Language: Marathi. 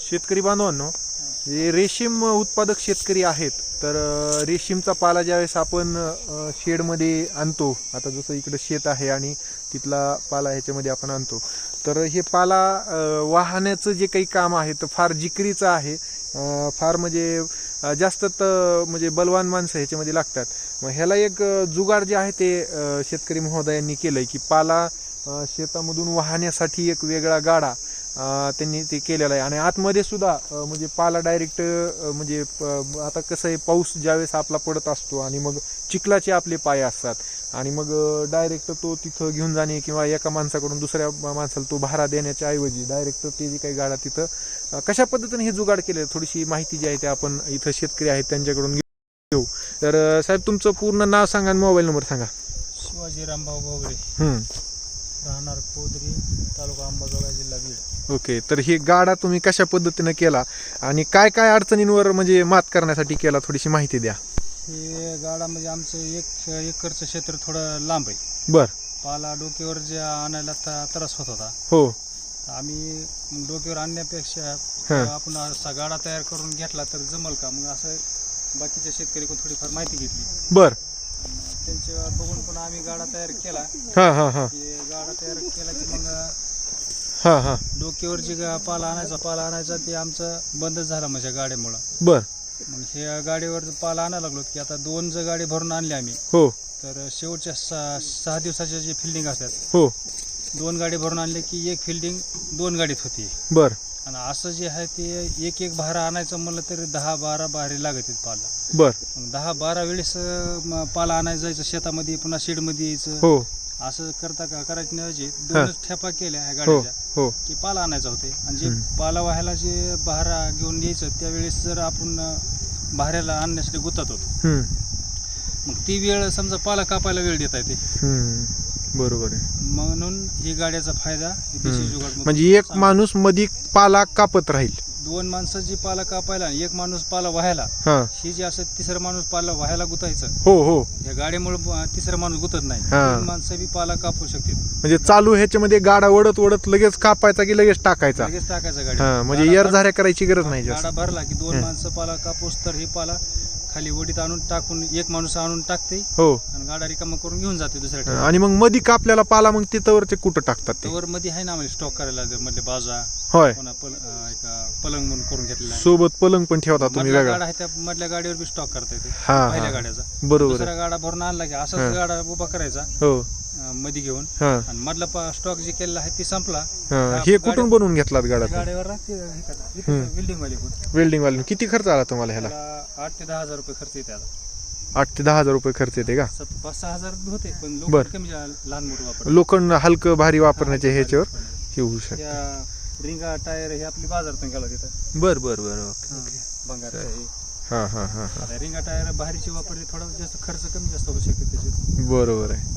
शेतकरी बांधवांनो हे रेशीम उत्पादक शेतकरी आहेत तर रेशीमचा पाला ज्यावेळेस आपण शेडमध्ये आणतो आता जसं इकडं शेत आहे आणि तिथला पाला ह्याच्यामध्ये आपण आणतो तर हे पाला वाहण्याचं जे काही काम आहे तर फार जिकरीचं आहे फार म्हणजे जास्त तर म्हणजे बलवान माणसं ह्याच्यामध्ये लागतात. मग ह्याला एक जुगाड जे आहे ते शेतकरी महोदयांनी केलंय की पाला शेतामधून वाहण्यासाठी एक वेगळा गाडा त्यांनी ते केलेलं आहे. आणि आतमध्ये सुद्धा म्हणजे पाला डायरेक्ट म्हणजे आता कसं आहे पाऊस ज्यावेळेस आपला पडत असतो आणि मग चिखलाचे आपले पाय असतात. आणि मग डायरेक्ट तो तिथं घेऊन जाणे किंवा एका माणसाकडून दुसऱ्या माणसाला तो भाडा देण्याच्या ऐवजी डायरेक्ट ते जे काही गाडा तिथं कशा पद्धतीने हे जुगाड केले थोडीशी माहिती जी आहे ते आपण इथं शेतकरी आहेत त्यांच्याकडून घेऊ. तर साहेब तुमचं पूर्ण नाव सांगा आणि मोबाईल नंबर सांगा. शिवाजी रामभाऊ हम्म. राहणार कोदरी तालुका अंबाजोगाई जिल्हा बीड. ओके तर हे गाडा तुम्ही कशा पद्धतीने केला आणि काय काय अडचणींवर म्हणजे मात करण्यासाठी केला थोडीशी माहिती द्या. हे गाडा म्हणजे आमचं एक एकरचं क्षेत्र थोडं लांब आहे. बर. पाला डोक्यावर जे आणायला ता- त्रास होत होता. हो. आम्ही डोक्यावर आणण्यापेक्षा हा. आपण असा गाडा तयार करून घेतला तर जमल का? मग असं बाकीच्या शेतकरी थोडीफार माहिती घेतली. बर. बघून पण आम्ही गाडा तयार केला. हा हा हा. की गाडा तयार केला की मग हा हा. डोक्यावर जे गा- पाला आणायचा पाला आणायचा ते आमचं बंदच झालं माझ्या गाड्यामुळं बर. मग हे गाडीवर पाला आणायला लागलो की आता दोन जर गाडी भरून आणली आम्ही. हो. तर शेवटच्या सहा सहा दिवसाच्या जे फिल्डिंग असतात हो. दोन गाडी भरून आणले की एक फिल्डिंग दोन गाडीत होती. बर. आणि असं जे आहे ते एक एक भारा आणायचं म्हणलं तरी दहा बारा भारे लागत आहेत पाला. बर. मग दहा बारा वेळेस म, पाला आणायला जायचं शेतामध्ये पुन्हा शेडमध्ये यायचं. हो. असं करता का करायची ऐवजी दोनच ठेपा केल्या ह्या हो गाडीच्या. हो की पाला आणायचा होते. आणि जे. पाला व्हायला जे भारा घेऊन यायचं त्यावेळेस जर आपण अं, भाऱ्याला आणण्यासाठी गुतात होतो. हम्म. मग ती वेळ समजा पाला कापायला वेळ देता येते. हम्म. बरोबर आहे. म्हणून ही गाड्याचा फायदा ही देशी हम्म. जुगाड म्हणजे एक माणूस मधी पाला कापत राहील. दोन माणसं जी पाला कापायला आणि एक माणूस पाला व्हायला हा. ही जी असं तिसरं माणूस पाला व्हायला गुतायचं हो हो. या गाडीमुळे तिसरं माणूस गुतत नाही. हा. दोन माणसं बी पाला कापू शकते म्हणजे चालू ह्याच्यामध्ये गाडा वडत वडत लगेच कापायचा की लगेच टाकायचा? लगेच टाकायचं गाडी. हा म्हणजे गाडा एर झाऱ्या करायची गरज नाही जास्त. गाडा भरला की दोन हं. माणसं पाला कापूस तर ही पाला खाली वडीत आणून टाकून एक माणूस आणून टाकते हो. आणि गाडा रिकामा करून घेऊन जाते दुसऱ्या ठिकाणी. आणि मग मधी कापल्याला पाला मग तिथं ते कुठं टाकतात ते? वर मध्ये आहे ना आम्हाला स्टॉक करायला मधले बाजा. होय. पुन्हा पल अं, एक अं, पलंग म्हणून करून घेतलेला आहे. सोबत पलंग पण ठेवता तुम्ही मधला वेगळा. गाडा आहे त्या मधल्या गाडीवर बी स्टॉक करता येते हा पहिल्या हा. गाड्याचा. बरोबर दुसरा आहे गाडा भरून आणला की. असाच गाडा उभा करायचा. हो. मध्ये घेऊन. हा. आणि मधला स्टॉक जे केलेला आहे ते संपला. हा. हे कुठून गाड्या- बनवून घेतलात गाडा त्या गाडीवर राहते हे करतात. इथे हं. बिल्डिंग वाले कोण वेल्डिंग वाले किती खर्च आला तुम्हाला ह्याला? त्याला आठ ते दहा हजार रुपये खर्च येते आता. आठ ते दहा हजार रुपये खर्च येते का? सत- पाच सहा हजार होते पण लोक बर. कमी जा- लहान मोठं वापर लोखंड हलकं भारी वापरण्याच्या ह्याच्यावर हे होऊ शकतं. त्या रिंगा टायर हे आपली बाजारातून गेला तिथं. बर बर बर. ओके हं. भंगारचं हे. हा हा हा हा. आता रिंगा टायर बाहेरची वापरली थोडा जास्त खर्च कमी जास्त होऊ शकते त्याचे बरोबर आहे.